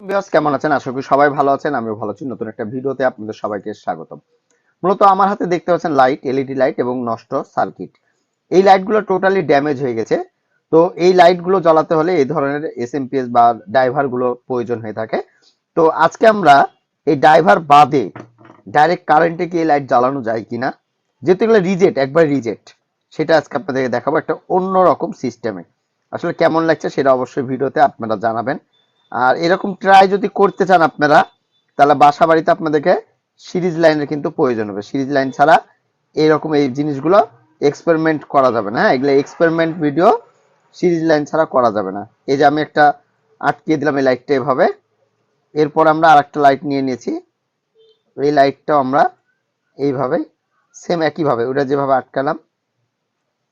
বিয়াস কেমন আছেন? আশা করি সবাই ভালো আছেন, আমিও ভালো আছি। নতুন একটা ভিডিওতে আপনাদের সবাইকে স্বাগতম। মূলত আমার হাতে দেখতে পাচ্ছেন লাইট এলইডি লাইট এবং নষ্ট সার্কিট এই লাইটগুলো টোটালি ড্যামেজ হয়ে গেছে। তো এই লাইটগুলো জ্বালাতে হলে এই ধরনের এসএমপিএস বা ড্রাইভারগুলো প্রয়োজন হয়ে থাকে। তো আজকে আমরা এই ড্রাইভার বাদে ডাইরেক্ট কারেন্টে কি এই লাইট জ্বালানো যায় কিনা, যেহেতু এগুলো রিজেক্ট একবার রিজেক্ট সেটা আজকে আপনাদেরকে দেখাবো একটা অন্য রকম সিস্টেমে আসলে কেমন লাগছে সেটা অবশ্যই ভিডিওতে আপনারা জানাবেন। আর এরকম ট্রাই যদি করতে চান আপনারা, তাহলে বাসা বাড়িতে আপনাদেরকে সিরিজ লাইনের কিন্তু প্রয়োজন হবে। সিরিজ লাইন ছাড়া এইরকম এই জিনিসগুলো এক্সপেরিমেন্ট করা যাবে না হ্যাঁ? এগুলো এক্সপেরিমেন্ট ভিডিও সিরিজ লাইন ছাড়া করা যাবে না। এই যে আমি একটা আটকে দিলাম এই লাইটটা এভাবে। এরপর আমরা আরেকটা লাইট নিয়ে নিয়েছি। এই লাইটটাও আমরা এইভাবে সেম একইভাবে, ওটা যেভাবে আটকালাম,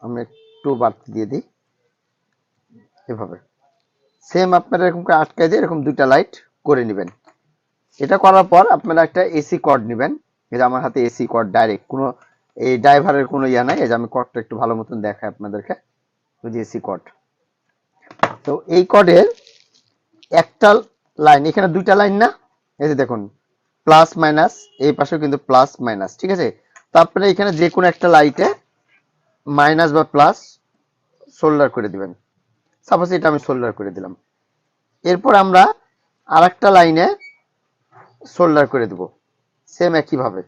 আমরা একটু বাড়তি দিয়ে দিই। এভাবে। সেম আপনারা এরকম করে আটকায় দিয়ে এরকম দুইটা লাইট করে নেবেন। এটা করার পর আপনারা একটা এসি কর্ড নেবেন। এই যে আমার হাতে এসি কর্ড ডাইরেক্ট কোনো এই ড্রাইভারের কোনো ইয়া নাই। এই যে আমি কর্ডটা একটু ভালো মতন দেখাই আপনাদেরকে। ওই যে এসি কর্ড তো এই কর্ডের একটা লাইন এখানে দুইটা লাইন না? এই যে দেখুন প্লাস মাইনাস এই পাশেও কিন্তু প্লাস মাইনাস ঠিক আছে? তো আপনারা এখানে যে কোনো একটা লাইটে মাইনাস বা প্লাস সোল্ডার করে দিবেন। সাপোজ এটা আমি সোল্ডার করে দিলাম। এরপর আমরা আর একটা লাইনে সোল্ডার করে দেব সেম একইভাবে।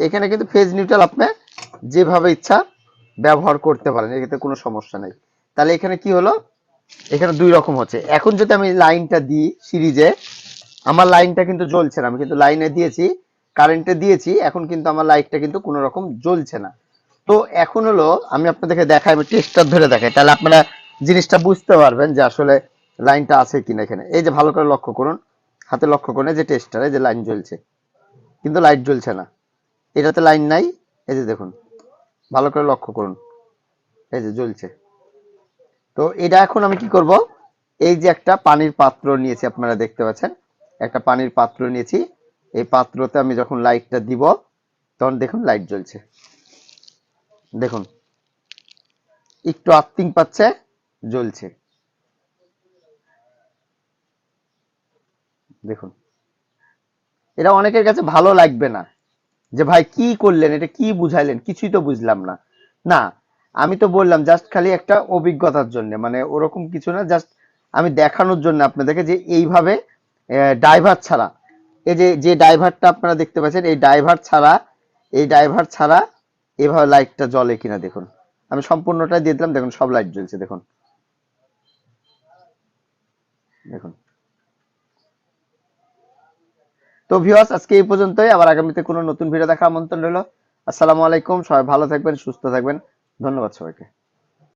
এখানে কিন্তু ফেজ নিউট্রাল আপনি যেভাবে ইচ্ছা ব্যবহার করতে পারেন এতে কোনো সমস্যা নেই। তাহলে এখানে কি হলো? এখানে দুই রকম হচ্ছে। এখন যদি আমি লাইনটা দিই সিরিজে আমার লাইনটা কিন্তু জ্বলছে না। আমি কিন্তু লাইনে দিয়েছি কারেন্টে দিয়েছি, এখন কিন্তু আমার লাইটটা কিন্তু কোনো রকম জ্বলছে না। তো এখন হলো আমি আপনাদেরকে দেখাই, আমি টেস্টার ধরে দেখাই। তাহলে আপনারা জিনিসটা বুঝতে পারবেন যে আসলে লাইনটা আছে কিনা এখানে। এই যে ভালো করে লক্ষ্য করুন, হাতে লক্ষ্য করুন যে টেস্টার এই যে লাইন জ্বলছে। কিন্তু লাইট জ্বলছে না। এটাতে লাইন নাই, এই যে দেখুন, ভালো করে লক্ষ্য করুন, এই যে জ্বলছে। তো এটা এখন আমি কি করব? এই যে একটা পানির পাত্র নিয়েছি, আপনারা দেখতে পাচ্ছেন, একটা পানির পাত্র নিয়েছি। এই পাত্রতে আমি যখন লাইটটা দিব, তখন দেখুন লাইট জ্বলছে। দেখুন, একটু আর্থিং পাচ্ছে, জ্বলছে। দেখুন, এটা অনেকের কাছে ভালো লাগবে না, যে ভাই কি করলেন, এটা কি বুঝাইলেন? কিছুই তো বুঝলাম না। না, আমি তো বললাম জাস্ট খালি একটা অভিজ্ঞতার জন্য মানে ওরকম কিছু না জাস্ট আমি দেখানোর জন্য আপনাদেরকে যে এইভাবে ড্রাইভার ছাড়া, এই যে যে ড্রাইভারটা আপনারা দেখতে পাচ্ছেন, এই ড্রাইভার ছাড়া, এই ড্রাইভার ছাড়া এভাবে লাইটটা জ্বলে কিনা দেখুন। আমি সম্পূর্ণটা দিয়ে দিলাম, দেখুন সব লাইট জ্বলছে, দেখুন। দেখুন। তো ভিউয়ার্স আজকে এই পর্যন্তই। আবার আগামীতে কোনো নতুন ভিডিও দেখার আমন্ত্রণ রইল। আসসালামু আলাইকুম, সবাই ভালো থাকবেন, সুস্থ থাকবেন। ধন্যবাদ সবাইকে।